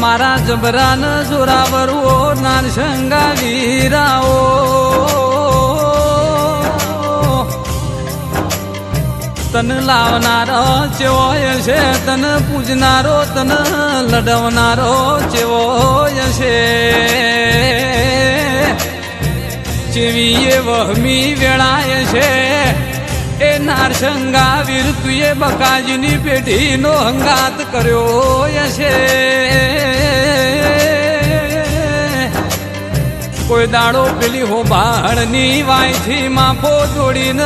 મારા જબરાન જોરાવરવો નાનશંગા વીરાઓ તન લાવનારો ચેવો છે? તન પૂજનારો, તન લડવનારો ચેવો છે? જેવી એ વહમી વેળાય છે? એ નારસંગા વીર તુએ બકાજીની પેઢીનો હંગાત કર્યો છે. કોઈ દાડો પેલી હો બાળની વાયથી માફો જોડીને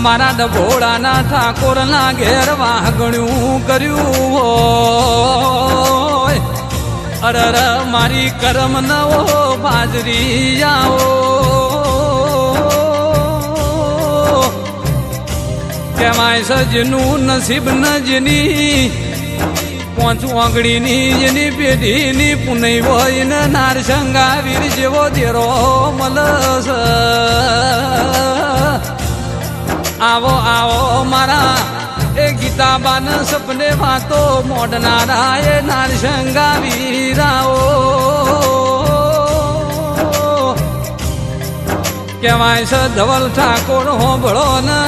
મારા ડભોળાના ઠાકોરના ઘેર વાહગણ્યું કર્યું હોય. અરર મારી કરમ નવો બાજરી આવો. કહેવાય સજનું નસીબ નજની, પોંચું આંગળીની જેની પેઢીની પુનઈ હોય ને નારસંગા વીર જેવો દેરો મલસ. આવો આવો મારા, એ ગીતાબાન સપને વાતો મોડનારા એ નારસંગા વીરાઓ કહેવાય છે, ધવલ ઠાકોર હોંભળો ને.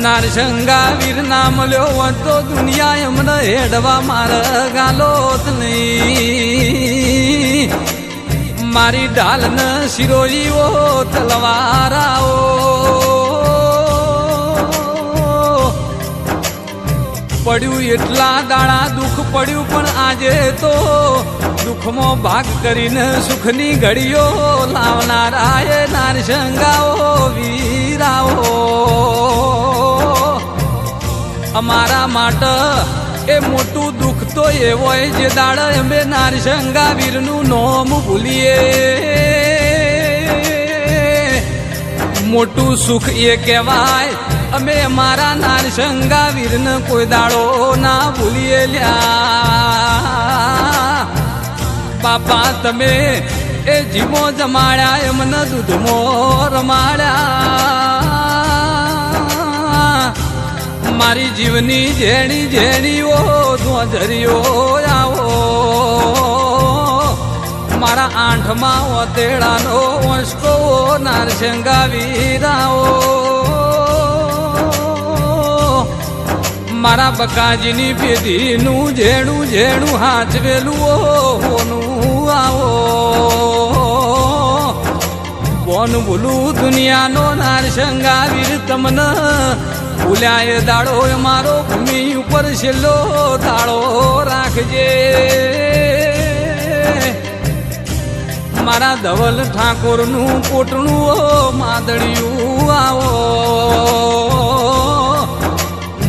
નારસંગા વીર નામ લ્યો તો દુનિયા એમને હેડવા માર ગાલોત નહીં. મારી ઢાલ ન શિરોઈઓ, તલવારાઓ. પડ્યું એટલા દાડા દુઃખ પડ્યું પણ આજે તો દુઃખમાં ભાગ કરીને સુખની ઘડીઓ લાવનારા એ નારસંગાઓ વીરાઓ. અમારા માટે એ મોટું દુઃખ તો એવો જે દાડા અમે નારસંગા વીરનું નોમ ભૂલીએ. મોટું સુખ એ કહેવાય અમે મારા નારસંગા વીરને કોઈ દાડો ના ભૂલીએ લ્યા. બાપા, તમે એ જીમો જમાડ્યા, એમને દૂધમો રમાડ્યા. મારી જીવની જેણી જેણીઓ ધોધરીઓ આવો. મારા આંઠમાં ઓતેડાનો વંશકો નારસંગા વીરાઓ મારા બકાજીની પેઢીનું જેણું જેણું હાચવેલું ઓનું આવો. કોણ ભૂલું દુનિયાનો નાર વીર તમને? ભૂલ્યાય દાડો મારો ભૂમિ ઉપર છેલ્લો દાડો રાખજે. મારા ધવલ ઠાકોરનું કોટણું માદળિયું આવો.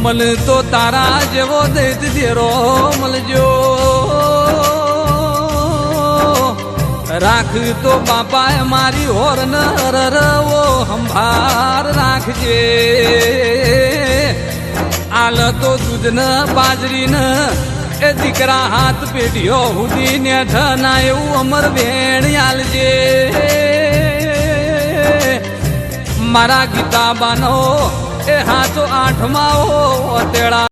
મન તો તારા જેવો દૈત દેરો મળજો. રાખ તો બાપાએ મારી હોર ન રવો સંભાર રાખજે. આલ તો દૂધ ન બાજરી ન એ દીકરા હાથ પેઢીઓ હુદી ને ઠના એવું અમર વેણ આલજે. મારા ગીતાબાનો બાનો એ હાથો આઠમાં ઓ તેડા